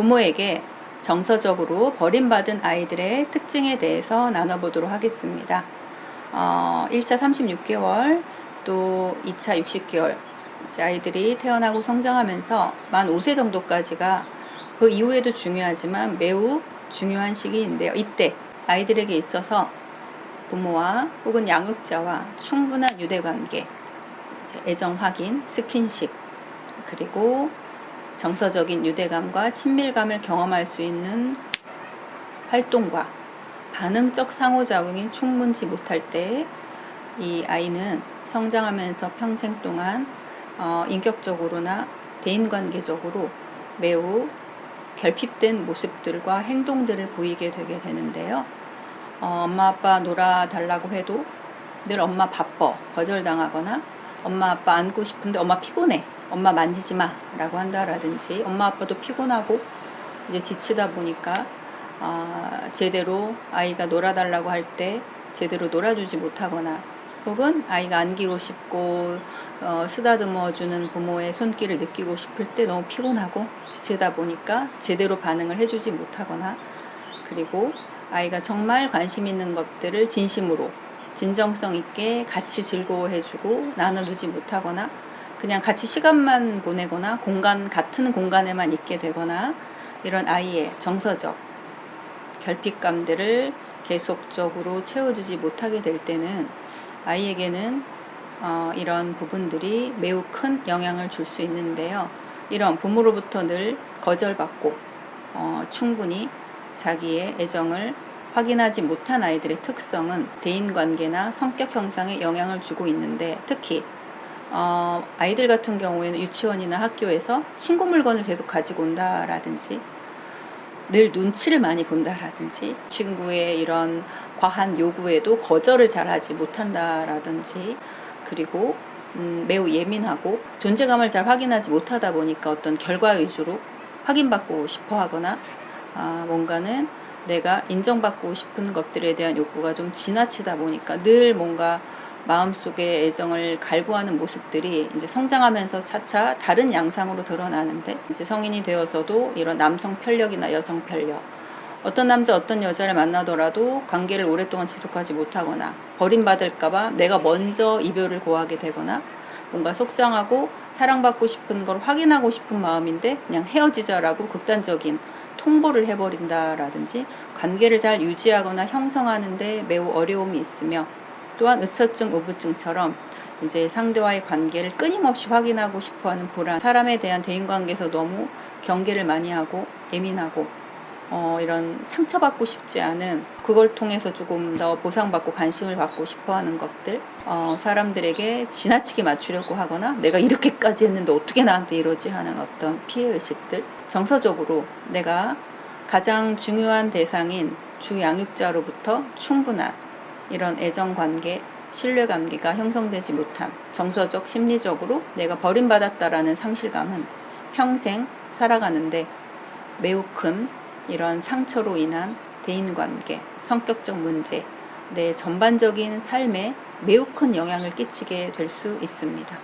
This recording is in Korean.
부모에게 정서적으로 버림받은 아이들의 특징에 대해서 나눠보도록 하겠습니다. 어, 1차 36개월, 또 2차 60개월, 이제 아이들이 태어나고 성장하면서 만 5세 정도까지가 그 이후에도 중요하지만 매우 중요한 시기인데요. 이때 아이들에게 있어서 부모와 혹은 양육자와 충분한 유대관계, 애정 확인, 스킨십, 그리고 정서적인 유대감과 친밀감을 경험할 수 있는 활동과 반응적 상호작용이 충분치 못할 때 이 아이는 성장하면서 평생 동안 어, 인격적으로나 대인관계적으로 매우 결핍된 모습들과 행동들을 보이게 되게 되는데요. 어, 엄마 아빠 놀아달라고 해도 늘 엄마 바빠 거절당하거나 엄마 아빠 안고 싶은데 엄마 피곤해 엄마 만지지 마 라고 한다라든지 엄마 아빠도 피곤하고 이제 지치다 보니까 아, 제대로 아이가 놀아달라고 할 때 제대로 놀아주지 못하거나 혹은 아이가 안기고 싶고 어, 쓰다듬어 주는 부모의 손길을 느끼고 싶을 때 너무 피곤하고 지치다 보니까 제대로 반응을 해주지 못하거나 그리고 아이가 정말 관심 있는 것들을 진심으로 진정성 있게 같이 즐거워해주고 나눠주지 못하거나 그냥 같이 시간만 보내거나 공간 같은 공간에만 있게 되거나 이런 아이의 정서적 결핍감들을 계속적으로 채워주지 못하게 될 때는 아이에게는 어, 이런 부분들이 매우 큰 영향을 줄 수 있는데요. 이런 부모로부터 늘 거절받고 어, 충분히 자기의 애정을 확인하지 못한 아이들의 특성은 대인 관계나 성격 형성에 영향을 주고 있는데 특히 어, 아이들 같은 경우에는 유치원이나 학교에서 친구 물건을 계속 가지고 온다라든지 늘 눈치를 많이 본다라든지 친구의 이런 과한 요구에도 거절을 잘하지 못한다라든지 그리고 음, 매우 예민하고 존재감을 잘 확인하지 못하다 보니까 어떤 결과 위주로 확인받고 싶어 하거나 아, 뭔가는 내가 인정받고 싶은 것들에 대한 욕구가 좀 지나치다 보니까 늘 뭔가 마음속에 애정을 갈구하는 모습들이 이제 성장하면서 차차 다른 양상으로 드러나는데 이제 성인이 되어서도 이런 남성 편력이나 여성 편력 어떤 남자 어떤 여자를 만나더라도 관계를 오랫동안 지속하지 못하거나 버림받을까봐 내가 먼저 이별을 고하게 되거나 뭔가 속상하고 사랑받고 싶은 걸 확인하고 싶은 마음인데 그냥 헤어지자라고 극단적인 통보를 해버린다라든지 관계를 잘 유지하거나 형성하는데 매우 어려움이 있으며 또한 의처증, 우부증처럼 이제 상대와의 관계를 끊임없이 확인하고 싶어하는 불안, 사람에 대한 대인관계에서 너무 경계를 많이 하고 예민하고 어, 이런 상처받고 싶지 않은 그걸 통해서 조금 더 보상받고 관심을 받고 싶어하는 것들, 어, 사람들에게 지나치게 맞추려고 하거나 내가 이렇게까지 했는데 어떻게 나한테 이러지 하는 어떤 피해 의식들, 정서적으로 내가 가장 중요한 대상인 주 양육자로부터 충분한 이런 애정 관계, 신뢰 관계가 형성되지 못한 정서적, 심리적으로 내가 버림받았다라는 상실감은 평생 살아가는데 매우 큰 이런 상처로 인한 대인 관계, 성격적 문제, 내 전반적인 삶에 매우 큰 영향을 끼치게 될 수 있습니다.